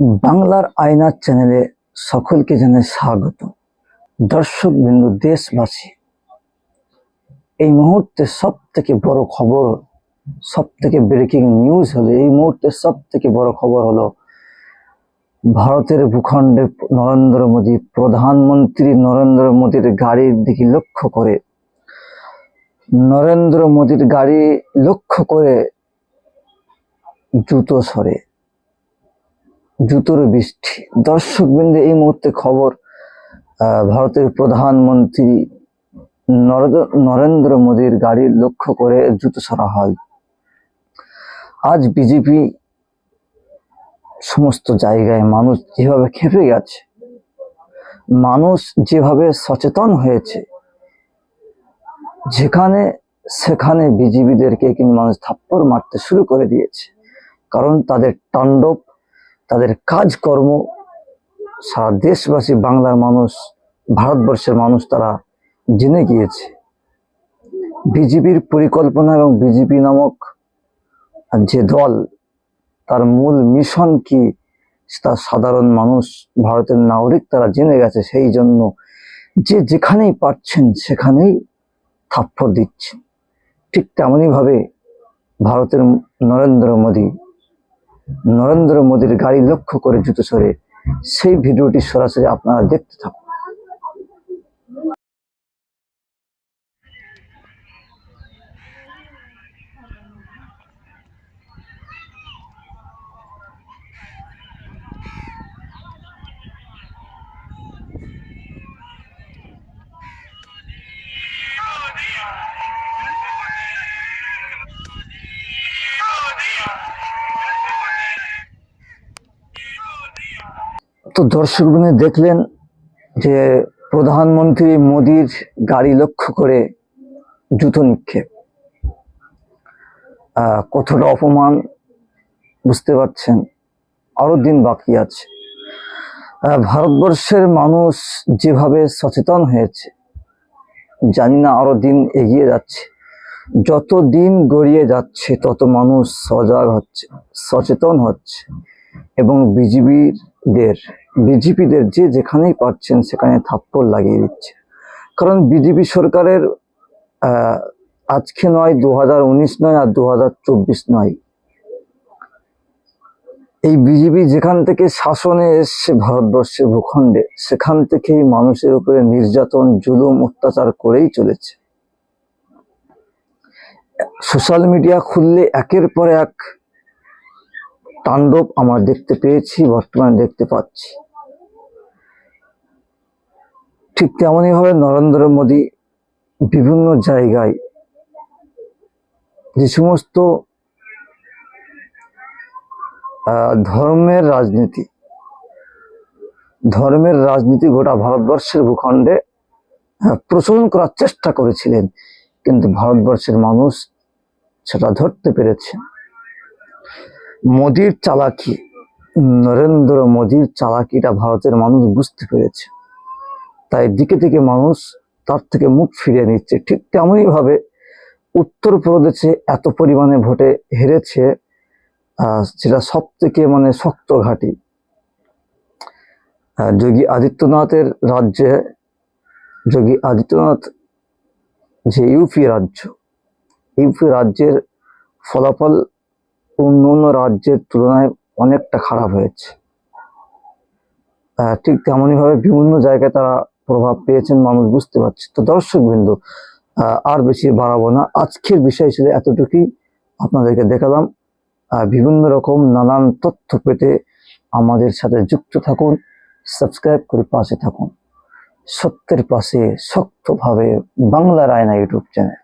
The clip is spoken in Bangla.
বাংলার আয়নার চ্যানেলে সকলকে জানাই স্বাগত। দর্শক বিন্দু, দেশবাসী, এই মুহূর্তে সব থেকে বড় খবর সব থেকে ব্রেকিং নিউজ হলো, এই মুহূর্তে সব থেকে বড় খবর হলো ভারতের ভূখণ্ডে নরেন্দ্র মোদী, প্রধানমন্ত্রী নরেন্দ্র মোদীর গাড়ির দিকে লক্ষ্য করে। নরেন্দ্র মোদীর গাড়ি লক্ষ্য করে জুতো সরে। জুতোর বৃষ্টি। দর্শক বিন্দু এই মুহূর্তে খবর ভারতের প্রধানমন্ত্রী নরেন্দ্র- নরেন্দ্র মোদীর গাড়ি লক্ষ্য করে জুতো সরা হয়। আজ বিজেপি সমস্ত জায়গায় মানুষ যেভাবে খেপে গেছে, মানুষ যেভাবে সচেতন হয়েছে, যেখানে সেখানে বিজেপিদেরকে কিন্তু মানুষ থাপ্পড় মারতে শুরু করে দিয়েছে। কারণ তাদের তাণ্ডব তাদের কাজকর্ম সারা দেশবাসী, বাংলার মানুষ, ভারতবর্ষের মানুষ তারা জেনে গিয়েছে। বিজেপির পরিকল্পনা এবং বিজেপি নামক যে দল, তার মূল মিশন কি, তা সাধারণ মানুষ, ভারতের নাগরিক তারা জেনে গেছে, সেই জন্য যে যেখানেই পারছেন সেখানেই থাপ্পড় দিচ্ছেন। ঠিক তেমনই ভাবে ভারতের নরেন্দ্র মোদী নরেন্দ্র মোদীর গাড়ি লক্ষ্য করে জুতো সরে সেই ভিডিওটি সরাসরি আপনারা দেখতে থাকুন। তো দর্শক দেখলেন যে প্রধানমন্ত্রী মোদীর গাড়ি লক্ষ্য করে জুতো নিক্ষেপ। কতটা অপমান বুঝতে পারছেন? আরও দিন বাকি আছে। ভারতবর্ষের মানুষ যেভাবে সচেতন হয়েছে, জানি না আরও দিন এগিয়ে যাচ্ছে। যত দিন গড়িয়ে যাচ্ছে, তত মানুষ সজাগ হচ্ছে, সচেতন হচ্ছে এবং বিজেপিদের বিজেপিদের যে যেখানেই পাচ্ছেন সেখানে থাপ্পড় লাগিয়ে দিচ্ছে। কারণ বিজেপি সরকারের আজকে নয় দু নয় আর দু নয়। এই বিজেপি যেখান থেকে শাসনে এসছে ভারতবর্ষের ভূখণ্ডে, সেখান থেকেই মানুষের উপরে নির্যাতন, জুলুম, অত্যাচার করেই চলেছে। সোশ্যাল মিডিয়া খুললে একের পর এক তাণ্ডব আমরা দেখতে পেয়েছি বর্তমানে দেখতে পাচ্ছি। ঠিক তেমনই ভাবে নরেন্দ্র মোদী বিভিন্ন জায়গায় যে সমস্ত ধর্মের রাজনীতি ধর্মের রাজনীতি গোটা ভারতবর্ষের ভূখণ্ডে আহ, প্রচলন করার চেষ্টা করেছিলেন। কিন্তু ভারতবর্ষের মানুষ সেটা ধরতে পেরেছে। মোদির চালাকি, নরেন্দ্র মোদির চালাকিটা ভারতের মানুষ বুঝতে পেরেছে। তাই দিকে দিকে মানুষ তার থেকে মুখ ফিরিয়ে নিচ্ছে। ঠিক তেমনই ভাবে উত্তরপ্রদেশে এত পরিমাণে ভোটে হেরেছে যেটা সব থেকে মানে শক্ত ঘাঁটি। যোগী আদিত্যনাথের রাজ্যে, যোগী আদিত্যনাথ যে ইউপি রাজ্য, ইউপি রাজ্যের ফলাফল অন্য রাজ্যের তুলনায় অনেকটা খারাপ হয়েছে। ঠিক তেমনইভাবে বিভিন্ন জায়গায় তারা প্রভাব পেয়েছেন, মানুষ বুঝতে পারছে। তো দর্শক বিন্দু আর বেশি বাড়াবো না। আজকের বিষয় ছিল এতটুকুই আপনাদেরকে দেখালাম। বিভিন্ন রকম নানান তথ্য পেতে আমাদের সাথে যুক্ত থাকুন, সাবস্ক্রাইব করে পাশে থাকুন। সত্যের পাশে শক্তভাবে বাংলা রায়না ইউটিউব চ্যানেল।